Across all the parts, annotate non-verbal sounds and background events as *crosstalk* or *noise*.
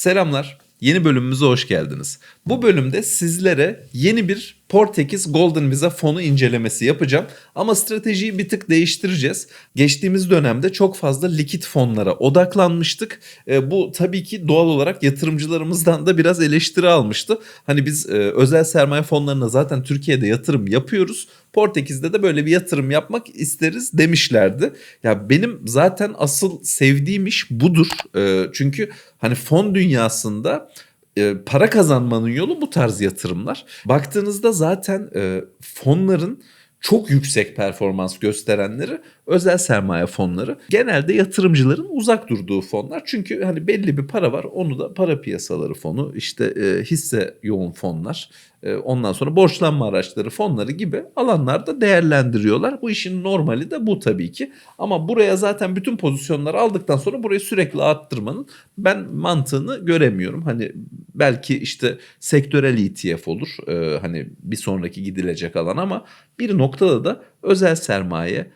Selamlar. Yeni bölümümüze hoş geldiniz. Bu bölümde sizlere yeni bir Portekiz Golden Visa fonu incelemesi yapacağım. Ama stratejiyi bir tık değiştireceğiz. Geçtiğimiz dönemde çok fazla likit fonlara odaklanmıştık. E, bu tabii ki doğal olarak yatırımcılarımızdan da biraz eleştiri almıştı. Hani biz e, özel sermaye fonlarına zaten Türkiye'de yatırım yapıyoruz. Portekiz'de de böyle bir yatırım yapmak isteriz demişlerdi. Ya benim zaten asıl sevdiğim iş budur. E, çünkü hani fon dünyasında e, para kazanmanın yolu bu tarz yatırımlar. Baktığınızda zaten e, fonların çok yüksek performans gösterenleri özel sermaye fonları. Genelde yatırımcıların uzak durduğu fonlar. Çünkü hani belli bir para var. Onu da para piyasaları fonu, işte e, hisse yoğun fonlar, e, ondan sonra borçlanma araçları fonları gibi alanlarda değerlendiriyorlar. Bu işin normali de bu tabii ki. Ama buraya zaten bütün pozisyonları aldıktan sonra burayı sürekli arttırmanın ben mantığını göremiyorum. Hani belki işte sektörel ETF olur. E, hani bir sonraki gidilecek alan ama bir noktada da özel sermaye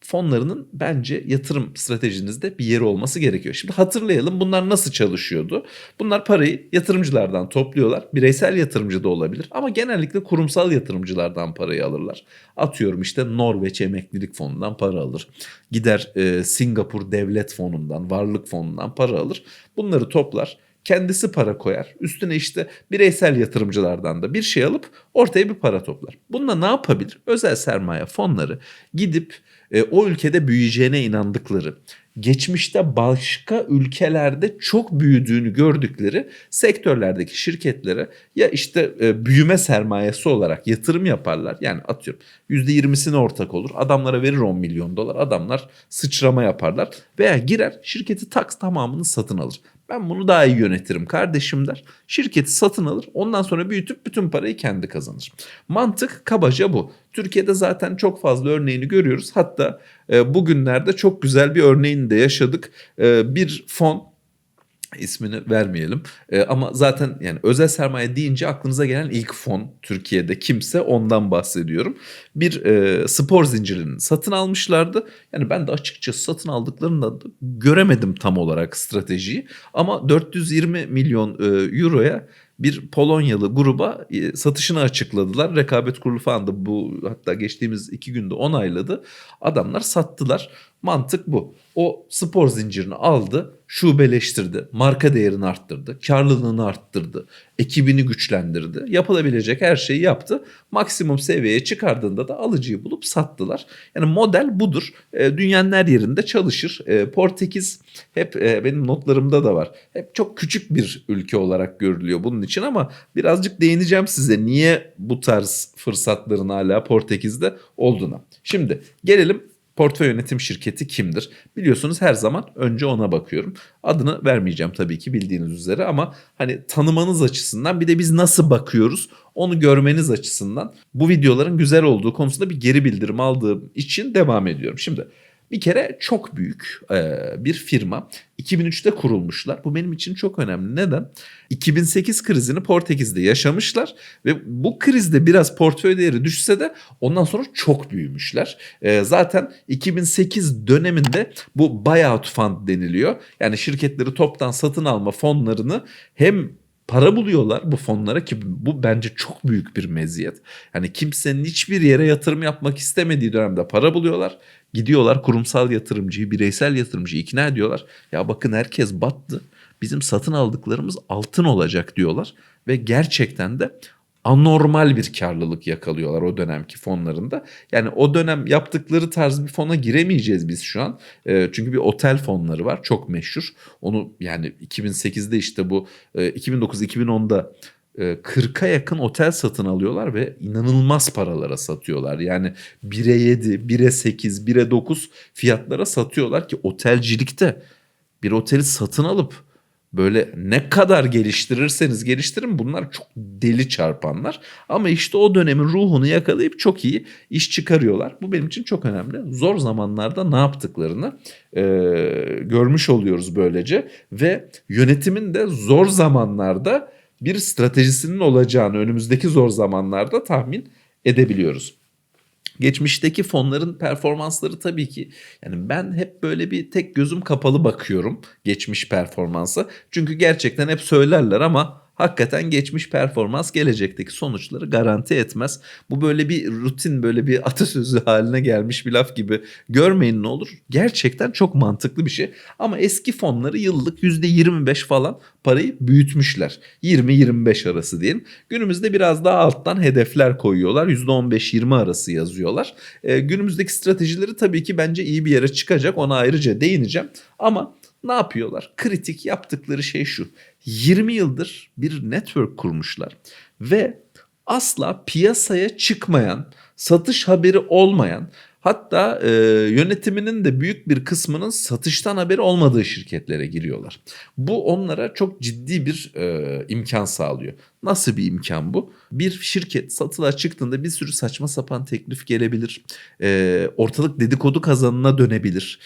fonlarının bence yatırım stratejinizde bir yeri olması gerekiyor. Şimdi hatırlayalım bunlar nasıl çalışıyordu? Bunlar parayı yatırımcılardan topluyorlar. Bireysel yatırımcı da olabilir ama genellikle kurumsal yatırımcılardan parayı alırlar. Atıyorum işte Norveç Emeklilik Fonu'ndan para alır. Gider e, Singapur Devlet Fonu'ndan, Varlık Fonu'ndan para alır. Bunları toplar kendisi para koyar. Üstüne işte bireysel yatırımcılardan da bir şey alıp ortaya bir para toplar. Bununla ne yapabilir? Özel sermaye fonları gidip e, o ülkede büyüyeceğine inandıkları, geçmişte başka ülkelerde çok büyüdüğünü gördükleri sektörlerdeki şirketlere ya işte e, büyüme sermayesi olarak yatırım yaparlar. Yani atıyorum %20'sine ortak olur. Adamlara verir 10 milyon dolar. Adamlar sıçrama yaparlar veya girer şirketi taks tamamını satın alır. Ben bunu daha iyi yönetirim kardeşim der. Şirketi satın alır. Ondan sonra büyütüp bütün parayı kendi kazanır. Mantık kabaca bu. Türkiye'de zaten çok fazla örneğini görüyoruz. Hatta e, bugünlerde çok güzel bir örneğini de yaşadık. E, bir fon ismini vermeyelim. E, ama zaten yani özel sermaye deyince aklınıza gelen ilk fon Türkiye'de kimse ondan bahsediyorum. Bir e, spor zincirinin satın almışlardı. Yani ben de açıkçası satın aldıklarında da göremedim tam olarak stratejiyi. Ama 420 milyon e, euroya bir Polonyalı gruba e, satışını açıkladılar. Rekabet Kurulu falan da bu hatta geçtiğimiz iki günde onayladı. Adamlar sattılar. Mantık bu. O spor zincirini aldı, şubeleştirdi, marka değerini arttırdı, karlılığını arttırdı, ekibini güçlendirdi. Yapılabilecek her şeyi yaptı. Maksimum seviyeye çıkardığında da alıcıyı bulup sattılar. Yani model budur. E, dünyanın her yerinde çalışır. E, Portekiz hep e, benim notlarımda da var. Hep çok küçük bir ülke olarak görülüyor bunun için ama birazcık değineceğim size niye bu tarz fırsatların hala Portekiz'de olduğuna. Şimdi gelelim Portföy yönetim şirketi kimdir? Biliyorsunuz her zaman önce ona bakıyorum. Adını vermeyeceğim tabii ki bildiğiniz üzere ama hani tanımanız açısından bir de biz nasıl bakıyoruz onu görmeniz açısından bu videoların güzel olduğu konusunda bir geri bildirim aldığım için devam ediyorum. Şimdi bir kere çok büyük e, bir firma. 2003'te kurulmuşlar. Bu benim için çok önemli. Neden? 2008 krizini Portekiz'de yaşamışlar ve bu krizde biraz portföy değeri düşse de ondan sonra çok büyümüşler. E, zaten 2008 döneminde bu buyout fund deniliyor. Yani şirketleri toptan satın alma fonlarını hem para buluyorlar bu fonlara ki bu bence çok büyük bir meziyet. Yani kimsenin hiçbir yere yatırım yapmak istemediği dönemde para buluyorlar. Gidiyorlar kurumsal yatırımcıyı, bireysel yatırımcıyı ikna ediyorlar. Ya bakın herkes battı. Bizim satın aldıklarımız altın olacak diyorlar ve gerçekten de anormal bir karlılık yakalıyorlar o dönemki fonlarında. Yani o dönem yaptıkları tarz bir fona giremeyeceğiz biz şu an. E, çünkü bir otel fonları var çok meşhur. Onu yani 2008'de işte bu e, 2009-2010'da 40'a yakın otel satın alıyorlar ve inanılmaz paralara satıyorlar. Yani 1'e 7, 1'e 8, 1'e 9 fiyatlara satıyorlar ki otelcilikte bir oteli satın alıp böyle ne kadar geliştirirseniz geliştirin bunlar çok deli çarpanlar. Ama işte o dönemin ruhunu yakalayıp çok iyi iş çıkarıyorlar. Bu benim için çok önemli. Zor zamanlarda ne yaptıklarını e, görmüş oluyoruz böylece ve yönetimin de zor zamanlarda bir stratejisinin olacağını önümüzdeki zor zamanlarda tahmin edebiliyoruz. Geçmişteki fonların performansları tabii ki yani ben hep böyle bir tek gözüm kapalı bakıyorum geçmiş performansa. Çünkü gerçekten hep söylerler ama hakikaten geçmiş performans gelecekteki sonuçları garanti etmez. Bu böyle bir rutin böyle bir atasözü haline gelmiş bir laf gibi görmeyin ne olur. Gerçekten çok mantıklı bir şey. Ama eski fonları yıllık %25 falan parayı büyütmüşler. 20-25 arası diyelim. Günümüzde biraz daha alttan hedefler koyuyorlar. %15-20 arası yazıyorlar. Ee, günümüzdeki stratejileri tabii ki bence iyi bir yere çıkacak. Ona ayrıca değineceğim. Ama ne yapıyorlar? Kritik yaptıkları şey şu. 20 yıldır bir network kurmuşlar ve asla piyasaya çıkmayan, satış haberi olmayan, hatta e, yönetiminin de büyük bir kısmının satıştan haberi olmadığı şirketlere giriyorlar. Bu onlara çok ciddi bir e, imkan sağlıyor. Nasıl bir imkan bu? Bir şirket satılığa çıktığında bir sürü saçma sapan teklif gelebilir. E, ortalık dedikodu kazanına dönebilir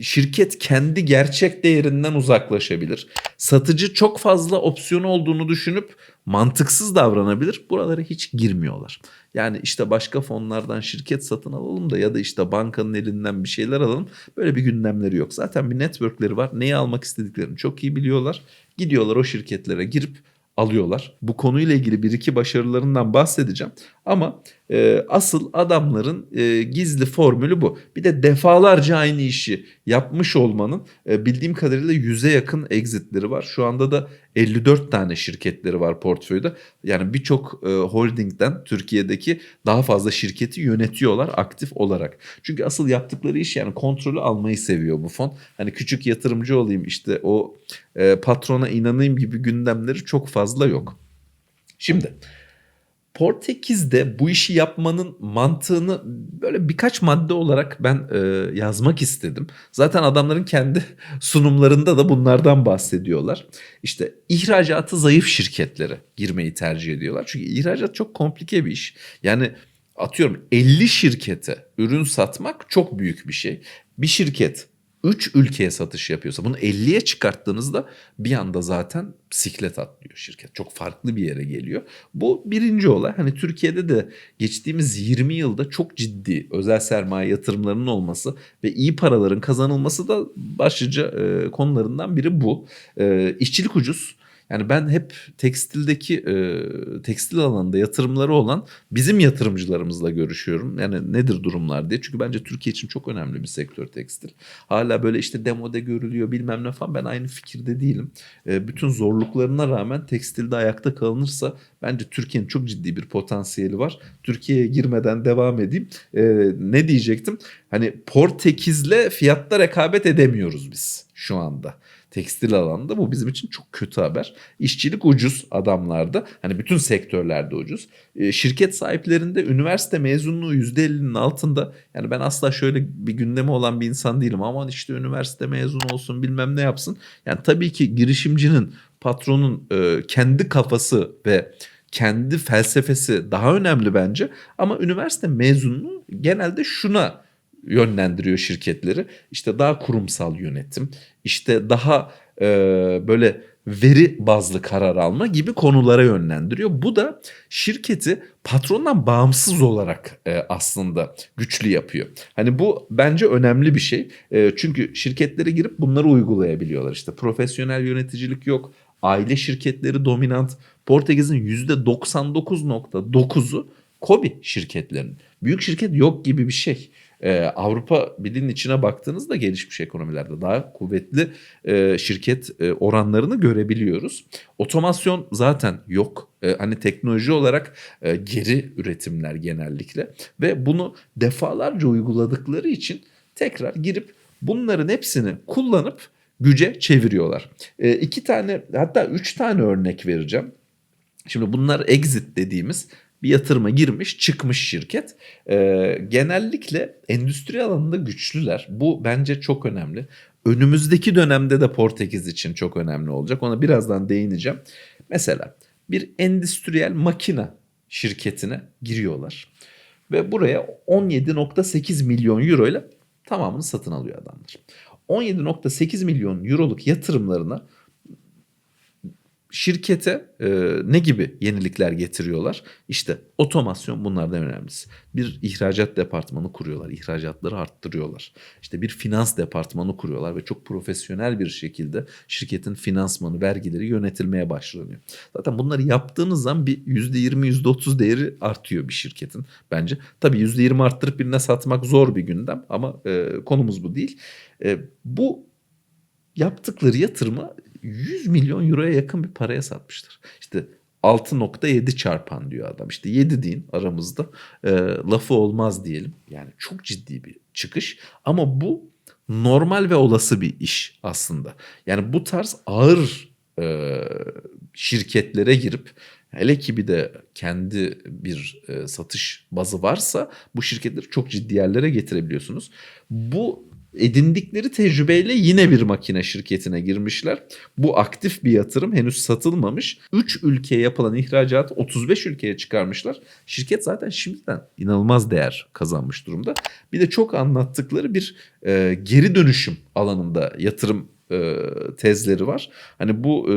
şirket kendi gerçek değerinden uzaklaşabilir. Satıcı çok fazla opsiyon olduğunu düşünüp mantıksız davranabilir. Buralara hiç girmiyorlar. Yani işte başka fonlardan şirket satın alalım da ya da işte bankanın elinden bir şeyler alalım. Böyle bir gündemleri yok. Zaten bir networkleri var. Neyi almak istediklerini çok iyi biliyorlar. Gidiyorlar o şirketlere girip alıyorlar. Bu konuyla ilgili bir iki başarılarından bahsedeceğim. Ama e, asıl adamların e, gizli formülü bu. Bir de defalarca aynı işi yapmış olmanın e, bildiğim kadarıyla yüze yakın exitleri var. Şu anda da 54 tane şirketleri var portföyde. Yani birçok e, holdingden Türkiye'deki daha fazla şirketi yönetiyorlar aktif olarak. Çünkü asıl yaptıkları iş yani kontrolü almayı seviyor bu fon. Hani küçük yatırımcı olayım işte o e, patrona inanayım gibi gündemleri çok fazla yok. Şimdi Portekiz'de bu işi yapmanın mantığını böyle birkaç madde olarak ben e, yazmak istedim. Zaten adamların kendi *laughs* sunumlarında da bunlardan bahsediyorlar. İşte ihracatı zayıf şirketlere girmeyi tercih ediyorlar. Çünkü ihracat çok komplike bir iş. Yani atıyorum 50 şirkete ürün satmak çok büyük bir şey. Bir şirket 3 ülkeye satış yapıyorsa bunu 50'ye çıkarttığınızda bir anda zaten bisiklet atlıyor şirket. Çok farklı bir yere geliyor. Bu birinci olay. Hani Türkiye'de de geçtiğimiz 20 yılda çok ciddi özel sermaye yatırımlarının olması ve iyi paraların kazanılması da başlıca e, konularından biri bu. E, işçilik ucuz. Yani ben hep tekstildeki e, tekstil alanında yatırımları olan bizim yatırımcılarımızla görüşüyorum. Yani nedir durumlar diye. Çünkü bence Türkiye için çok önemli bir sektör tekstil. Hala böyle işte demode görülüyor bilmem ne falan ben aynı fikirde değilim. E, bütün zorluklarına rağmen tekstilde ayakta kalınırsa bence Türkiye'nin çok ciddi bir potansiyeli var. Türkiye'ye girmeden devam edeyim. E, ne diyecektim? Hani Portekiz'le fiyatta rekabet edemiyoruz biz şu anda tekstil alanında bu bizim için çok kötü haber. İşçilik ucuz adamlarda. Hani bütün sektörlerde ucuz. E, şirket sahiplerinde üniversite mezunluğu %50'nin altında. Yani ben asla şöyle bir gündemi olan bir insan değilim. Aman işte üniversite mezunu olsun bilmem ne yapsın. Yani tabii ki girişimcinin, patronun e, kendi kafası ve kendi felsefesi daha önemli bence. Ama üniversite mezunluğu genelde şuna yönlendiriyor şirketleri. İşte daha kurumsal yönetim, işte daha e, böyle veri bazlı karar alma gibi konulara yönlendiriyor. Bu da şirketi patrondan bağımsız olarak e, aslında güçlü yapıyor. Hani bu bence önemli bir şey. E, çünkü şirketlere girip bunları uygulayabiliyorlar. İşte profesyonel yöneticilik yok. Aile şirketleri dominant. Portekiz'in %99.9'u Kobi şirketlerinin. Büyük şirket yok gibi bir şey e, Avrupa Birliği'nin içine baktığınızda gelişmiş ekonomilerde daha kuvvetli e, şirket e, oranlarını görebiliyoruz. Otomasyon zaten yok. E, hani teknoloji olarak e, geri üretimler genellikle ve bunu defalarca uyguladıkları için tekrar girip bunların hepsini kullanıp güce çeviriyorlar. E, iki tane hatta üç tane örnek vereceğim. Şimdi bunlar exit dediğimiz bir yatırıma girmiş çıkmış şirket. Ee, genellikle endüstri alanında güçlüler. Bu bence çok önemli. Önümüzdeki dönemde de Portekiz için çok önemli olacak. Ona birazdan değineceğim. Mesela bir endüstriyel makina şirketine giriyorlar. Ve buraya 17.8 milyon euro ile tamamını satın alıyor adamlar. 17.8 milyon euroluk yatırımlarına şirkete e, ne gibi yenilikler getiriyorlar? İşte otomasyon bunlardan önemlisi. Bir ihracat departmanı kuruyorlar, ihracatları arttırıyorlar. İşte bir finans departmanı kuruyorlar ve çok profesyonel bir şekilde şirketin finansmanı, vergileri yönetilmeye başlanıyor. Zaten bunları yaptığınız zaman bir %20, %30 değeri artıyor bir şirketin bence. Tabii %20 arttırıp birine satmak zor bir gündem ama e, konumuz bu değil. E, bu yaptıkları yatırıma 100 milyon euroya yakın bir paraya satmışlar. İşte 6.7 çarpan diyor adam. İşte 7 deyin aramızda. E, lafı olmaz diyelim. Yani çok ciddi bir çıkış. Ama bu normal ve olası bir iş aslında. Yani bu tarz ağır e, şirketlere girip hele ki bir de kendi bir e, satış bazı varsa bu şirketleri çok ciddi yerlere getirebiliyorsunuz. Bu edindikleri tecrübeyle yine bir makine şirketine girmişler. Bu aktif bir yatırım henüz satılmamış. 3 ülkeye yapılan ihracatı 35 ülkeye çıkarmışlar. Şirket zaten şimdiden inanılmaz değer kazanmış durumda. Bir de çok anlattıkları bir e, geri dönüşüm alanında yatırım e, tezleri var. Hani bu e,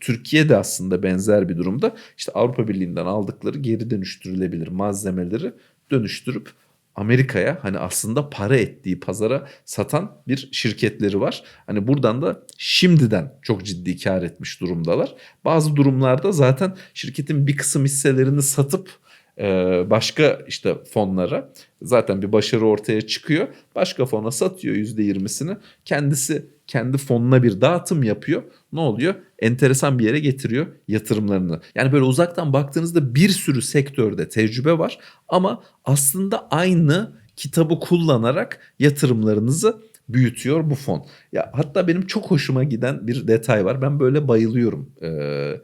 Türkiye'de aslında benzer bir durumda. İşte Avrupa Birliği'nden aldıkları geri dönüştürülebilir malzemeleri dönüştürüp Amerika'ya hani aslında para ettiği pazara satan bir şirketleri var. Hani buradan da şimdiden çok ciddi kar etmiş durumdalar. Bazı durumlarda zaten şirketin bir kısım hisselerini satıp e, başka işte fonlara zaten bir başarı ortaya çıkıyor. Başka fona satıyor %20'sini. Kendisi kendi fonuna bir dağıtım yapıyor. Ne oluyor? Enteresan bir yere getiriyor yatırımlarını. Yani böyle uzaktan baktığınızda bir sürü sektörde tecrübe var ama aslında aynı kitabı kullanarak yatırımlarınızı büyütüyor bu fon. Ya hatta benim çok hoşuma giden bir detay var. Ben böyle bayılıyorum. Ee,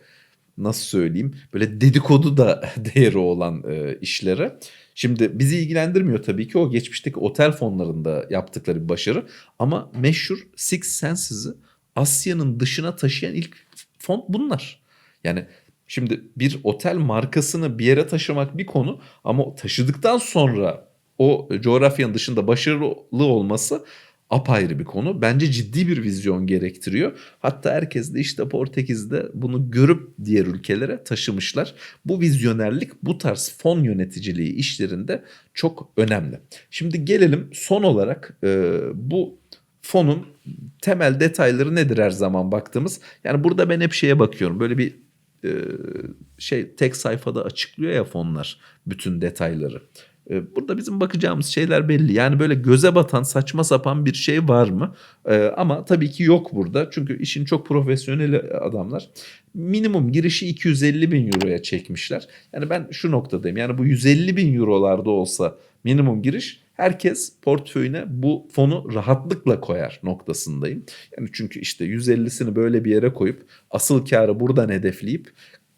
nasıl söyleyeyim? Böyle dedikodu da *laughs* değeri olan e, işlere. Şimdi bizi ilgilendirmiyor tabii ki o geçmişteki otel fonlarında yaptıkları bir başarı. Ama meşhur Six Senses'ı Asya'nın dışına taşıyan ilk fon bunlar. Yani şimdi bir otel markasını bir yere taşımak bir konu ama taşıdıktan sonra o coğrafyanın dışında başarılı olması apayrı bir konu. Bence ciddi bir vizyon gerektiriyor. Hatta herkes de işte Portekiz'de bunu görüp diğer ülkelere taşımışlar. Bu vizyonerlik bu tarz fon yöneticiliği işlerinde çok önemli. Şimdi gelelim son olarak e, bu fonun temel detayları nedir her zaman baktığımız. Yani burada ben hep şeye bakıyorum. Böyle bir e, şey tek sayfada açıklıyor ya fonlar bütün detayları. E, burada bizim bakacağımız şeyler belli. Yani böyle göze batan saçma sapan bir şey var mı? Ee, ama tabii ki yok burada. Çünkü işin çok profesyonel adamlar. Minimum girişi 250 bin euroya çekmişler. Yani ben şu noktadayım. Yani bu 150 bin eurolarda olsa minimum giriş herkes portföyüne bu fonu rahatlıkla koyar noktasındayım. Yani çünkü işte 150'sini böyle bir yere koyup asıl karı buradan hedefleyip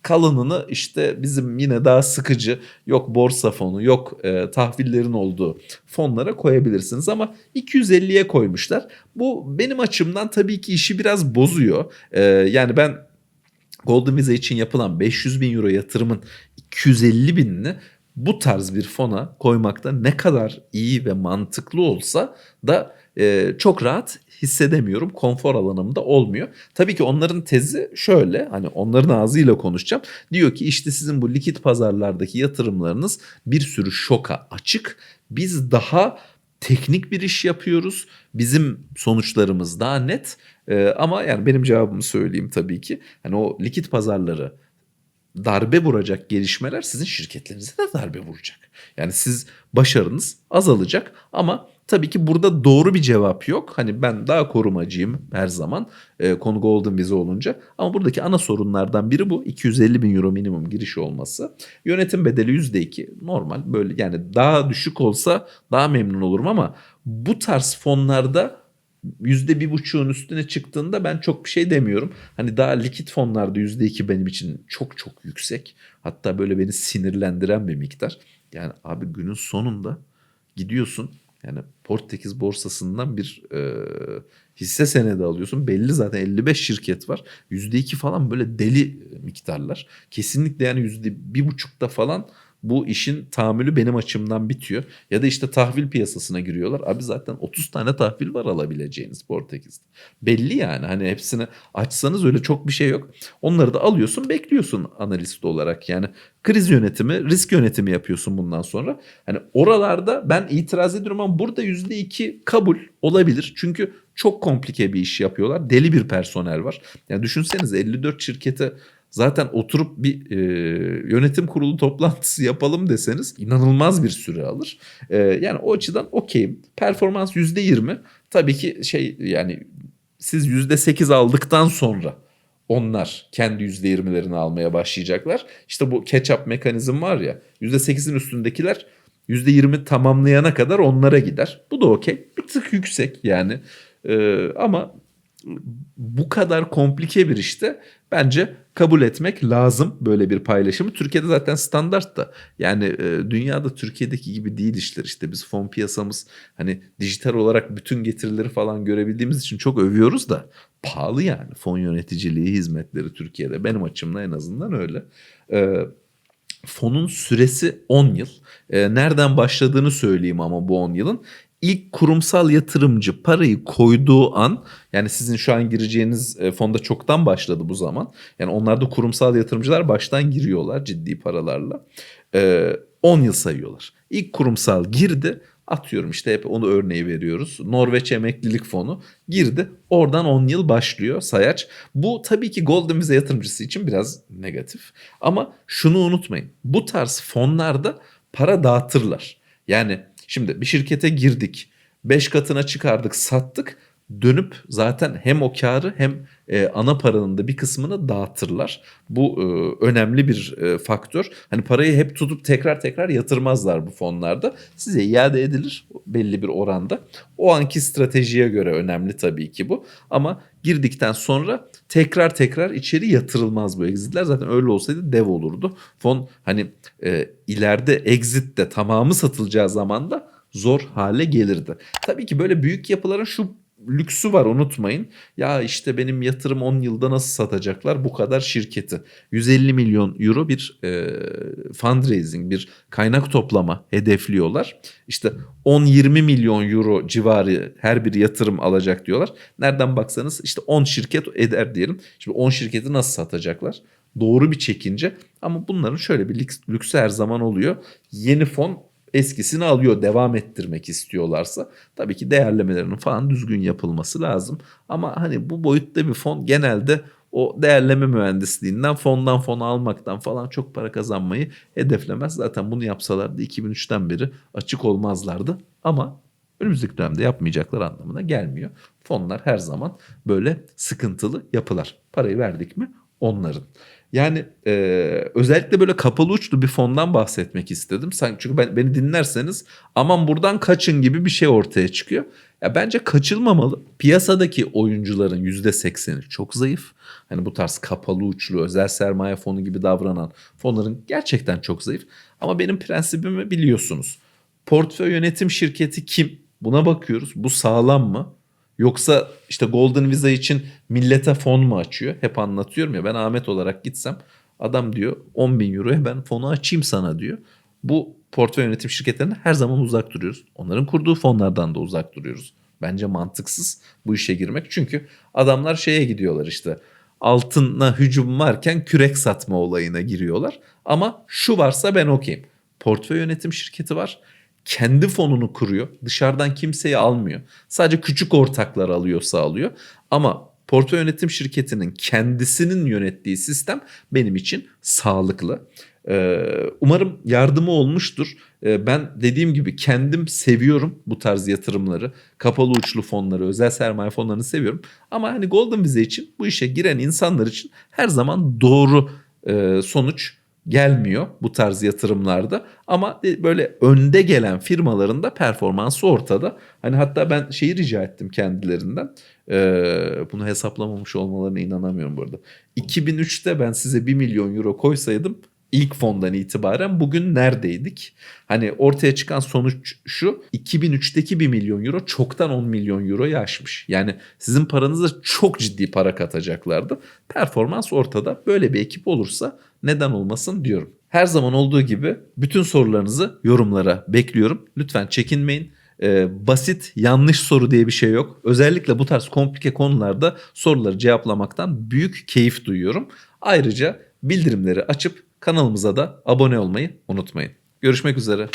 kalanını işte bizim yine daha sıkıcı yok borsa fonu yok e, tahvillerin olduğu fonlara koyabilirsiniz ama 250'ye koymuşlar. Bu benim açımdan tabii ki işi biraz bozuyor. E, yani ben Golden Visa için yapılan 500 bin euro yatırımın 250 binini bu tarz bir fona koymakta ne kadar iyi ve mantıklı olsa da e, çok rahat hissedemiyorum. Konfor alanımda olmuyor. Tabii ki onların tezi şöyle hani onların ağzıyla konuşacağım. Diyor ki işte sizin bu likit pazarlardaki yatırımlarınız bir sürü şoka açık. Biz daha teknik bir iş yapıyoruz. Bizim sonuçlarımız daha net. Ee, ama yani benim cevabımı söyleyeyim tabii ki. Hani o likit pazarları darbe vuracak gelişmeler sizin şirketlerinize de darbe vuracak. Yani siz başarınız azalacak ama Tabii ki burada doğru bir cevap yok. Hani ben daha korumacıyım her zaman e, konu Golden Visa olunca. Ama buradaki ana sorunlardan biri bu. 250 bin euro minimum giriş olması. Yönetim bedeli %2 normal böyle yani daha düşük olsa daha memnun olurum ama bu tarz fonlarda yüzde bir buçuğun üstüne çıktığında ben çok bir şey demiyorum. Hani daha likit fonlarda yüzde iki benim için çok çok yüksek. Hatta böyle beni sinirlendiren bir miktar. Yani abi günün sonunda gidiyorsun yani Portekiz borsasından bir e, hisse senedi alıyorsun. Belli zaten 55 şirket var. %2 falan böyle deli miktarlar. Kesinlikle yani %1,5'da falan bu işin tahammülü benim açımdan bitiyor. Ya da işte tahvil piyasasına giriyorlar. Abi zaten 30 tane tahvil var alabileceğiniz Portekiz'de. Belli yani hani hepsini açsanız öyle çok bir şey yok. Onları da alıyorsun bekliyorsun analist olarak. Yani kriz yönetimi, risk yönetimi yapıyorsun bundan sonra. Hani oralarda ben itiraz ediyorum ama burada %2 kabul olabilir. Çünkü çok komplike bir iş yapıyorlar. Deli bir personel var. Yani düşünseniz 54 şirkete zaten oturup bir e, yönetim kurulu toplantısı yapalım deseniz inanılmaz bir süre alır. E, yani o açıdan okeyim. Performans %20. Tabii ki şey yani siz %8 aldıktan sonra onlar kendi %20'lerini almaya başlayacaklar. İşte bu catch-up mekanizm var ya %8'in üstündekiler %20 tamamlayana kadar onlara gider. Bu da okey. Bir tık yüksek yani. Ee, ama bu kadar komplike bir işte bence kabul etmek lazım böyle bir paylaşımı. Türkiye'de zaten standart da yani e, dünyada Türkiye'deki gibi değil işler işte biz fon piyasamız hani dijital olarak bütün getirileri falan görebildiğimiz için çok övüyoruz da pahalı yani fon yöneticiliği hizmetleri Türkiye'de benim açımdan en azından öyle. Ee, fonun süresi 10 yıl. Ee, nereden başladığını söyleyeyim ama bu 10 yılın ilk kurumsal yatırımcı parayı koyduğu an yani sizin şu an gireceğiniz e, fonda çoktan başladı bu zaman. Yani onlar da kurumsal yatırımcılar baştan giriyorlar ciddi paralarla. 10 yıl sayıyorlar. İlk kurumsal girdi atıyorum işte hep onu örneği veriyoruz. Norveç Emeklilik Fonu girdi. Oradan 10 yıl başlıyor sayaç. Bu tabii ki Golden Visa yatırımcısı için biraz negatif. Ama şunu unutmayın. Bu tarz fonlarda para dağıtırlar. Yani Şimdi bir şirkete girdik. 5 katına çıkardık sattık. Dönüp zaten hem o karı hem e, ana paranın da bir kısmını dağıtırlar. Bu e, önemli bir e, faktör. Hani parayı hep tutup tekrar tekrar yatırmazlar bu fonlarda. Size iade edilir belli bir oranda. O anki stratejiye göre önemli tabii ki bu. Ama girdikten sonra tekrar tekrar içeri yatırılmaz bu exitler. Zaten öyle olsaydı dev olurdu. Fon hani e, ileride exit de tamamı satılacağı zaman da zor hale gelirdi. Tabii ki böyle büyük yapıların şu lüksü var unutmayın. Ya işte benim yatırım 10 yılda nasıl satacaklar bu kadar şirketi. 150 milyon euro bir e, fundraising bir kaynak toplama hedefliyorlar. İşte 10-20 milyon euro civarı her bir yatırım alacak diyorlar. Nereden baksanız işte 10 şirket eder diyelim. Şimdi 10 şirketi nasıl satacaklar? Doğru bir çekince ama bunların şöyle bir lüks, lüksü her zaman oluyor. Yeni fon eskisini alıyor devam ettirmek istiyorlarsa tabii ki değerlemelerinin falan düzgün yapılması lazım. Ama hani bu boyutta bir fon genelde o değerleme mühendisliğinden fondan fon almaktan falan çok para kazanmayı hedeflemez. Zaten bunu yapsalardı 2003'ten beri açık olmazlardı. Ama önümüzdeki dönemde yapmayacaklar anlamına gelmiyor. Fonlar her zaman böyle sıkıntılı yapılar. Parayı verdik mi onların. Yani e, özellikle böyle kapalı uçlu bir fondan bahsetmek istedim. Çünkü ben, beni dinlerseniz aman buradan kaçın gibi bir şey ortaya çıkıyor. Ya bence kaçılmamalı. Piyasadaki oyuncuların %80'i çok zayıf. Hani bu tarz kapalı uçlu özel sermaye fonu gibi davranan fonların gerçekten çok zayıf. Ama benim prensibimi biliyorsunuz. Portföy yönetim şirketi kim? Buna bakıyoruz. Bu sağlam mı? Yoksa işte Golden Visa için millete fon mu açıyor? Hep anlatıyorum ya ben Ahmet olarak gitsem adam diyor 10 bin euroya ben fonu açayım sana diyor. Bu portföy yönetim şirketlerinden her zaman uzak duruyoruz. Onların kurduğu fonlardan da uzak duruyoruz. Bence mantıksız bu işe girmek. Çünkü adamlar şeye gidiyorlar işte altına hücum varken kürek satma olayına giriyorlar. Ama şu varsa ben okeyim. Portföy yönetim şirketi var kendi fonunu kuruyor. Dışarıdan kimseyi almıyor. Sadece küçük ortaklar alıyor sağlıyor. Ama portföy yönetim şirketinin kendisinin yönettiği sistem benim için sağlıklı. Ee, umarım yardımı olmuştur. Ee, ben dediğim gibi kendim seviyorum bu tarz yatırımları. Kapalı uçlu fonları, özel sermaye fonlarını seviyorum. Ama hani Golden Visa için bu işe giren insanlar için her zaman doğru e, sonuç gelmiyor bu tarz yatırımlarda ama böyle önde gelen firmaların da performansı ortada. Hani hatta ben şeyi rica ettim kendilerinden. Ee, bunu hesaplamamış olmalarına inanamıyorum burada. 2003'te ben size 1 milyon euro koysaydım ilk fondan itibaren bugün neredeydik? Hani ortaya çıkan sonuç şu 2003'teki 1 milyon euro çoktan 10 milyon euroyu aşmış. Yani sizin paranıza çok ciddi para katacaklardı. Performans ortada. Böyle bir ekip olursa neden olmasın diyorum. Her zaman olduğu gibi bütün sorularınızı yorumlara bekliyorum. Lütfen çekinmeyin. Ee, basit yanlış soru diye bir şey yok. Özellikle bu tarz komplike konularda soruları cevaplamaktan büyük keyif duyuyorum. Ayrıca bildirimleri açıp kanalımıza da abone olmayı unutmayın. Görüşmek üzere.